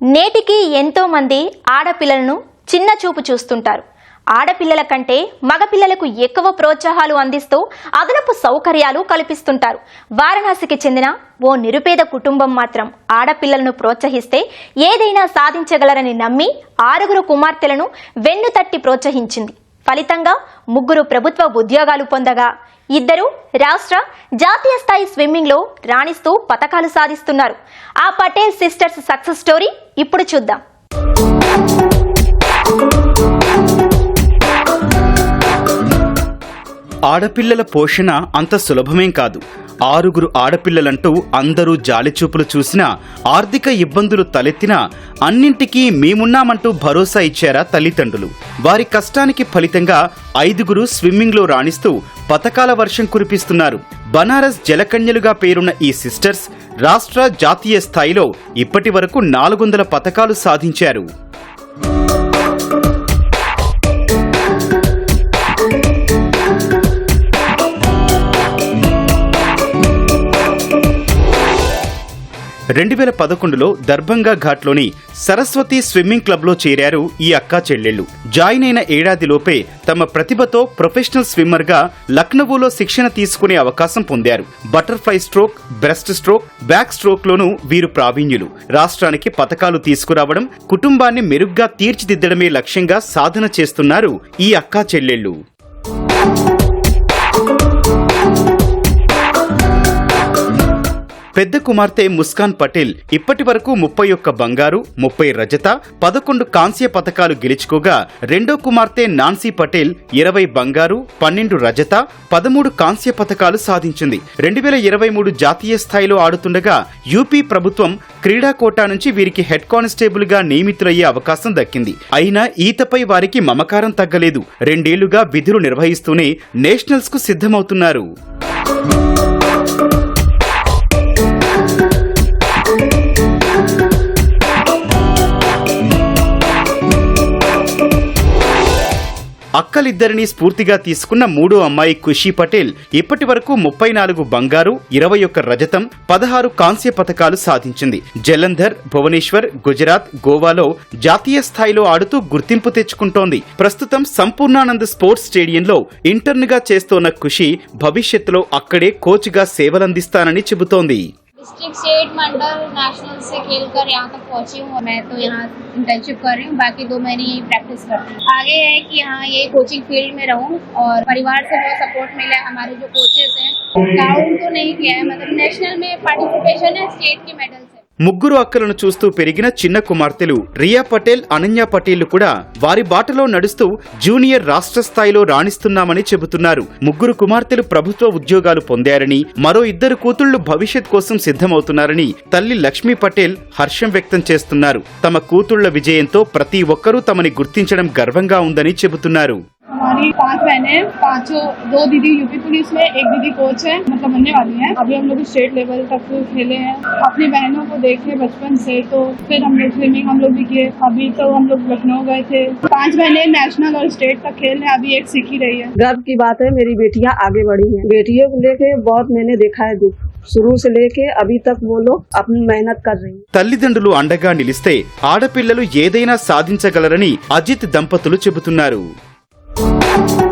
నేటికి ఎంతోమంది ఆడపిల్లలను చిన్న చూపు చూస్తుంటారు. ఆడపిల్లల కంటే మగపిల్లలకు ఎక్కువ ప్రోత్సాహాలు అందిస్తూ అదనపు సౌకర్యాలు కల్పిస్తుంటారు. వారణాసికి చెందిన ఓ నిరుపేద కుటుంబం మాత్రం ఆడపిల్లలను ప్రోత్సహిస్తే ఏదైనా సాధించగలరని నమ్మి ఆరుగురు కుమార్తెలను వెన్ను తట్టి ప్రోత్సహించింది. ఫలితంగా ముగ్గురు ప్రభుత్వ ఉద్యోగాలు పొందగా. ఇద్దరు రాష్ట్ర జాతీయ స్థాయి స్విమ్మింగ్లో రాణిస్తూ పథకాలు సాధిస్తున్నారు. ఆ పటేల్ సిస్టర్స్ సక్సెస్ స్టోరీ ఇప్పుడు చూద్దాం. ఆడపిల్లల పోషణ అంత సులభమేం కాదు. ఆరుగురు ఆడపిల్లలంటూ అందరూ జాలిచూపులు చూసినా ఆర్థిక ఇబ్బందులు తలెత్తినా అన్నింటికీ మేమున్నామంటూ భరోసా ఇచ్చారా తల్లిదండ్రులు. వారి కష్టానికి ఫలితంగా ఐదుగురు స్విమ్మింగ్లో రాణిస్తూ పతకాల వర్షం కురిపిస్తున్నారు. బనారస్ జలకన్యలుగా పేరున్న ఈ సిస్టర్స్ రాష్ట్ర జాతీయ స్థాయిలో ఇప్పటి వరకు నాలుగు వందల పథకాలు సాధించారు. రెండు వేల పదకొండులో దర్భంగా ఘాట్లోని సరస్వతి స్విమ్మింగ్ క్లబ్లో చేరారు ఈ అక్కా చెల్లెళ్ళు. జాయిన్ అయిన ఏడాదిలోపే తమ ప్రతిభతో ప్రొఫెషనల్ స్విమ్మర్గా లక్నవోలో శిక్షణ తీసుకునే అవకాశం పొందారు. Butterfly stroke breast stroke back స్ట్రోక్లోనూ వీరు ప్రావీణ్యులు. రాష్ట్రానికి పథకాలు తీసుకురావడం కుటుంబాన్ని మెరుగ్గా తీర్చిదిద్దడమే లక్ష్యంగా సాధన చేస్తున్నారు ఈ అక్కా చెల్లెళ్ళు. పెద్ద కుమార్తె ముస్కాన్ పటేల్ ఇప్పటి వరకు ముప్పై ఒక్క బంగారు ముప్పై రజత పదకొండు కాంస్య పథకాలు గెలుచుకోగా రెండో కుమార్తె నాన్సీ పటేల్ ఇరవై బంగారు పన్నెండు రజత పదమూడు కాంస్య పథకాలు సాధించింది. రెండు వేల ఇరవై మూడు జాతీయ స్థాయిలో ఆడుతుండగా యూపీ ప్రభుత్వం క్రీడా కోటా నుంచి వీరికి హెడ్ కానిస్టేబుల్గా నియమితులయ్యే అవకాశం దక్కింది. అయినా ఈతపై వారికి మమకారం తగ్గలేదు. రెండేళ్ళుగా విధులు నిర్వహిస్తూనే నేషనల్స్కు సిద్ధమవుతున్నారు. అక్కలిద్దరిని స్ఫూర్తిగా తీసుకున్న మూడో అమ్మాయి ఖుషీ పటేల్ ఇప్పటి వరకు ముప్పై నాలుగు బంగారు ఇరవై ఒక్క రజతం పదహారు కాంస్య పథకాలు సాధించింది. జలంధర్ భువనేశ్వర్ గుజరాత్ గోవాలో జాతీయ స్థాయిలో ఆడుతూ గుర్తింపు తెచ్చుకుంటోంది. ప్రస్తుతం సంపూర్ణానంద్ స్పోర్ట్స్ స్టేడియంలో ఇంటర్న్గా చేస్తోన్న ఖుషి భవిష్యత్తులో అక్కడే కోచ్గా సేవలందిస్తానని చెబుతోంది. डिस्ट्रिक्ट स्टेट मंडल नेशनल से खेल कर यहाँ तक पहुँची हूँ। मैं तो यहाँ इंटर्नशिप कर रही हूँ। बाकी दो महीने यही प्रैक्टिस रही हूँ। आगे है कि यहाँ ये कोचिंग फ़ील्ड में रहूँ और परिवार से बहुत सपोर्ट मिला हमारे जो कोचेस हैं। काउंट तो नहीं किया है मतलब नेशनल में पार्टिसिपेशन है स्टेट के मेडल ముగ్గురు అక్కలను చూస్తూ పెరిగిన చిన్న కుమార్తెలు రియా పటేల్ అనన్య పటేల్ కూడా వారి బాటలో నడుస్తూ జూనియర్ రాష్ట్ర స్థాయిలో రాణిస్తున్నామని చెబుతున్నారు. ముగ్గురు కుమార్తెలు ప్రభుత్వ ఉద్యోగాలు పొందారని మరో ఇద్దరు కూతుళ్ళు భవిష్యత్ కోసం సిద్ధమవుతున్నారని తల్లి లక్ష్మీ పటేల్ హర్షం వ్యక్తం చేస్తున్నారు. తమ కూతుళ్ళ విజయంతో ప్రతి ఒక్కరూ తమని గుర్తించడం గర్వంగా ఉందని చెబుతున్నారు. हमारी पांच बहनें हैं पांचों दो दीदी यूपी पुलिस में एक दीदी कोच है मतलब बनने वाली है अभी हम लोग स्टेट लेवल तक खेले हैं अपनी बहनों को देखे बचपन से तो फिर हम लोग स्विमिंग हम लोग भी किए अभी तो हम लोग लखनऊ गए थे पांच बहनें नेशनल और स्टेट तक खेल रहे हैं अभी एक सीख ही रही है गर्व की बात है मेरी बेटियां आगे बढ़ी हैं बेटियों को लेके बहुत मैंने देखा है दुख शुरू से लेके अभी तक वो लोग अपनी मेहनत कर रही हैं తల్లిదండ్రులు అండగా నిలిస్తే ఆడపిల్లలు ఏదైనా సాధించగలరని అజిత్ దంపతులు చెబుతున్నారు Thank you.